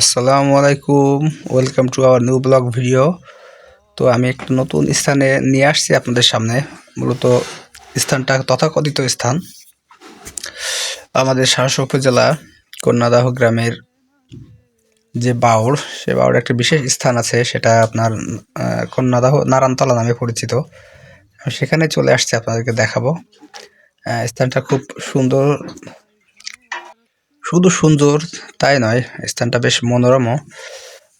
আসসালামু আলাইকুম, welcome to our new blog video. তো আমি একটা নতুন স্থানে নিয়ে আসছি আপনাদের সামনে, মূলত স্থানটা তথাকথিত স্থান। আমাদের সাহস উপজেলা কন্যাদাহ গ্রামের যে বাউর সে বাউর একটা বিশেষ স্থান আছে, সেটা আপনার কন্যাদাহ নারায়ণতলা নামে পরিচিত। সেখানে চলে আসছে, আপনাদেরকে দেখাবো। স্থানটা খুব সুন্দর শুধু সুন্দর তাই নয়, স্থানটা বেশ মনোরমও।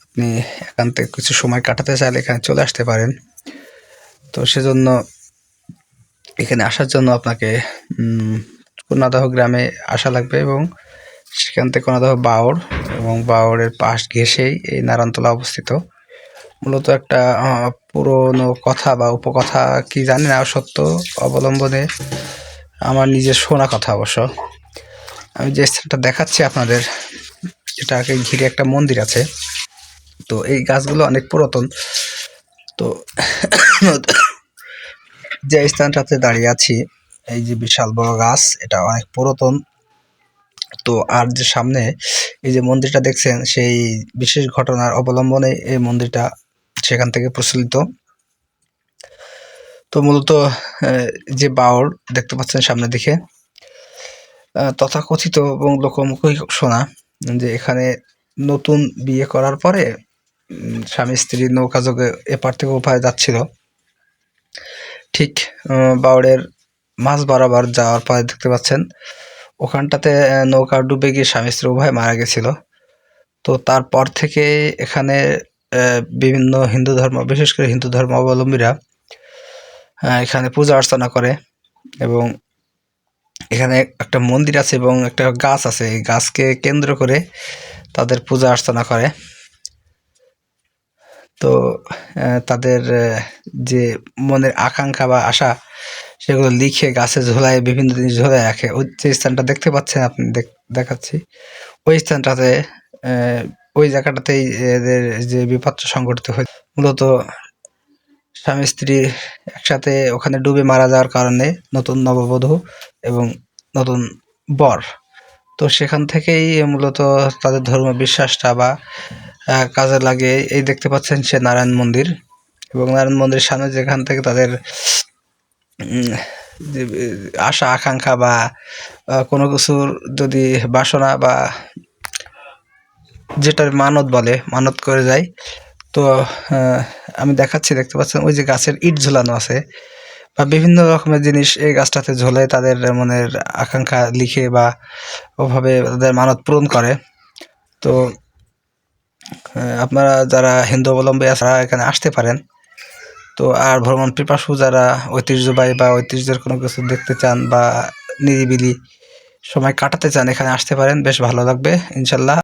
আপনি একান্তে কিছু সময় কাটাতে চাইলে এখানে চলে আসতে পারেন। তো সেজন্য এখানে আসার জন্য আপনাকে কন্যাদাহ গ্রামে আসা লাগবে এবং সেখান থেকে কন্যাদাহ বাওর এবং বাওরের পাশ ঘেঁষেই এই নারায়ণতলা অবস্থিত। মূলত একটা পুরনো কথা বা উপকথা কি জানি না, সত্য অবলম্বনে আমার নিজের শোনা কথা অবশ্য। আমি যে স্থানটা দেখাচ্ছি আপনাদের এটাকে ঘিরে একটা মন্দির আছে। তো এই গাছগুলো অনেক পুরাতন। তো যে স্থানটাতে দাঁড়িয়ে আছি, এই যে বিশাল বড় গাছ, এটা অনেক পুরাতন। তো আর যে সামনে এই যে মন্দিরটা দেখছেন, সেই বিশেষ ঘটনার অবলম্বনে এই মন্দিরটা সেখান থেকে প্রচলিত। তো মূলত যে বাউর দেখতে পাচ্ছেন সামনের দিকে তথাকথিত এবং লোকমুখই শোনা যে এখানে নতুন বিয়ে করার পরে স্বামী স্ত্রী নৌকা যোগে এপার থেকে ওপারে যাচ্ছিল। ঠিক বাউড়ের মাছ বরাবর যাওয়ার পরে দেখতে পাচ্ছেন, ওখানটাতে নৌকা ডুবে গিয়ে স্বামী স্ত্রী উভয় মারা গেছিল। তো তারপর থেকে এখানে বিভিন্ন হিন্দু ধর্ম, বিশেষ করে হিন্দু ধর্ম অবলম্বীরা এখানে পূজা অর্চনা করে এবং এখানে একটা মন্দির আছে এবং একটা গাছ আছে। এই গাছকে কেন্দ্র করে তাদের পূজা অর্চনা করে। তো তাদের যে মনের আকাঙ্ক্ষা বা আশা, সেগুলো লিখে গাছে ঝোলায়, বিভিন্ন জিনিস ঝোলায় রাখে ওই যে স্থানটা দেখতে পাচ্ছেন আপনি, দেখ- দেখাচ্ছি। ওই স্থানটাতে ওই জায়গাটাতেই এদের যে বিপদটা সংঘটিত হয় মূলত স্বামী স্ত্রী একসাথে ওখানে ডুবে মারা যাওয়ার কারণে নতুন নববধূ এবং নতুন বর। তো সেখান থেকেই মূলত তাদের ধর্ম বিশ্বাসটা বা কাজে লাগে। এই দেখতে পাচ্ছেন সে নারায়ণ মন্দির এবং নারায়ণ মন্দিরের সামনে যেখান থেকে তাদের আশা, আকাঙ্ক্ষা বা কোনো কিছুর যদি বাসনা বা যেটার মানত বলে, মানত করে যায়। তো আমি দেখাচ্ছি, দেখতে পাচ্ছেন ওই যে গাছের ইট ঝুলানো আছে। বা বিভিন্ন রকমের জিনিস এই গাছটাতে ঝোলে, তাদের মনের আকাঙ্ক্ষা লিখে বা ওভাবে তাদের মানত পূরণ করে। তো আপনারা যারা হিন্দু অবলম্বী আছে তারা এখানে আসতে পারেন। তো, আর ভ্রমণ পিপাসু যারা ঐতিহ্যবাহী বা ঐতিহ্যের কোনো কিছু দেখতে চান বা নিরিবিলি সময় কাটাতে চান, এখানে আসতে পারেন। বেশ ভালো লাগবে, ইনশাল্লাহ।